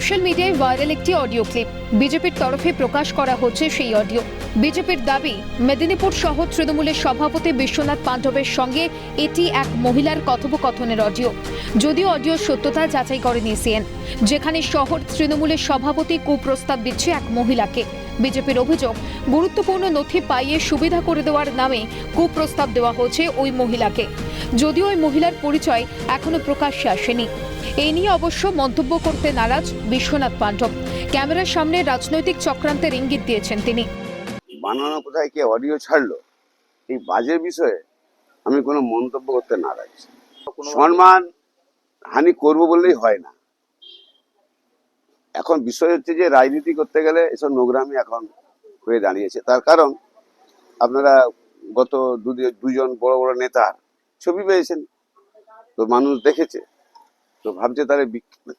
Social মিডিয়ায় viral একটি audio clip. বিজেপির তরফে প্রকাশ করা হচ্ছে সেই অডিও। বিজেপির দাবি, মেদিনীপুর শহর তৃণমূলের সভাপতি বিশ্বনাথ পাণ্ডবের সঙ্গে এটি এক মহিলার কথোপকথনের অডিও। যদিও অডিও সত্যতা যাচাই করেনি সিএন, যেখানে শহর তৃণমূলের সভাপতি কুপ্রস্তাব দিচ্ছে এক মহিলাকে। বিজেপির অভিযোগ, গুরুত্বপূর্ণ নথি পাইয়ে সুবিধা করে দেওয়ার নামে কুপ্রস্তাব দেওয়া হচ্ছে ওই মহিলাকে। যদিও ওই মহিলার পরিচয় এখনও প্রকাশ্যে আসেনি। এই নিয়ে অবশ্য মন্তব্য করতে নারাজ বিশ্বনাথ পাণ্ডব। ক্যামেরার সামনে রাজনৈতিক চক্রান্তের ইঙ্গিত দিয়েছেন তিনি। বানানো কোথায়, কে অডিও ছাড়লো, এই বাজে বিষয়ে আমি কোনো মন্তব্য করতে নারাজ। সম্মান হানি করব বললেই হয় না। এখন বিষয় হচ্ছে যে রাজনীতি করতে গেলে এসব নোংরামি এখন হয়ে দাঁড়িয়েছে। তার কারণ আপনারা গত দুজন বড় বড় নেতার ছবি পেয়েছেন। তো মানুষ দেখেছে। তো ভাবছে তাহলে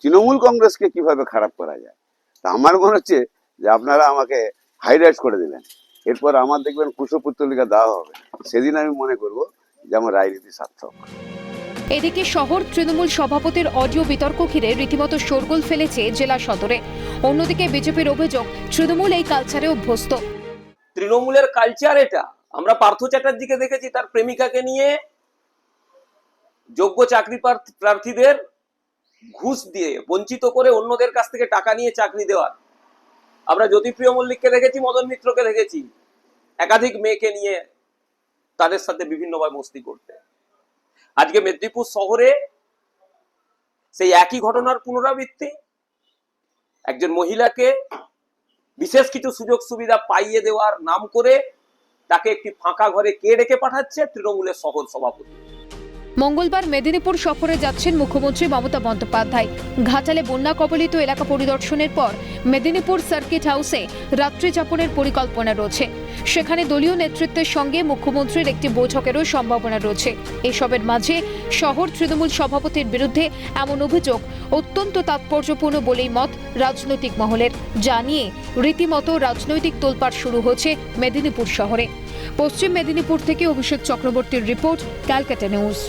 তৃণমূল কংগ্রেসকে কীভাবে খারাপ করা যায়? তা আমার মনে হচ্ছে যে আপনারা আমাকে হাইলাইট করে দিলেন। এরপর আমার দেখবেন কুশপুত্তলিকা দেওয়া হবে। সেদিন আমি মনে করব যে আমার রাজনীতি সার্থক। এদিকে শহর তৃণমূল সভাপতির অডিও বিতর্ক ঘিরে রীতিমতো শোরগোল ফেলেছে জেলা সদরে। অন্যদিকে বিজেপির অভিযোগ তৃণমূল এই কালচারে অভ্যস্ত। তৃণমূলের কালচার এটা। আমরা পার্থ চ্যাটার্জিকে দেখেছি তার প্রেমিকাকে নিয়ে যোগ্য চাকরি প্রার্থ- প্রার্থীদের ঘুষ দিয়ে বঞ্চিত করে অন্যদের কাছ থেকে টাকা নিয়ে চাকরি দেওয়ার। আমরা জ্যোতিপ্রিয় মল্লিককে দেখেছি, মদন মিত্রকে দেখেছি। একাধিক মেয়েকে নিয়ে তাদের সাথে বিভিন্নভাবে মস্তি করতে। আজকে মেদিনীপুর শহরে সেই একই ঘটনার পুনরাবৃত্তি। একজন মহিলাকে বিশেষ কিছু সুযোগ সুবিধা পাইয়ে দেওয়ার নাম করে তাকে একটি ফাঁকা ঘরে কে ডেকে পাঠাচ্ছে? তৃণমূলের শহর সভাপতি মঙ্গলবার মেদিনীপুর সফরে যাচ্ছেন মুখ্যমন্ত্রী মমতা বন্দ্যোপাধ্যায়। ঘাটালে বন্যা কবলিত এলাকা পরিদর্শনের পর মেদিনীপুর সার্কিট হাউসে রাত্রি যাপনের পরিকল্পনা রয়েছে। সেখানে দলীয় নেতৃত্বের সঙ্গে মুখ্যমন্ত্রীর একটি বৈঠকেরও সম্ভাবনা রয়েছে। এসবের মাঝে শহর তৃণমূল সভাপতির বিরুদ্ধে এমন অভিযোগ অত্যন্ত তাৎপর্যপূর্ণ বলেই মত রাজনৈতিক মহলের। যা নিয়ে রীতিমতো রাজনৈতিক তোলপাড় শুরু হয়েছে মেদিনীপুর শহরে। পশ্চিম মেদিনীপুর থেকে অভিষেক চক্রবর্তীর রিপোর্ট ক্যালকাটা নিউজ।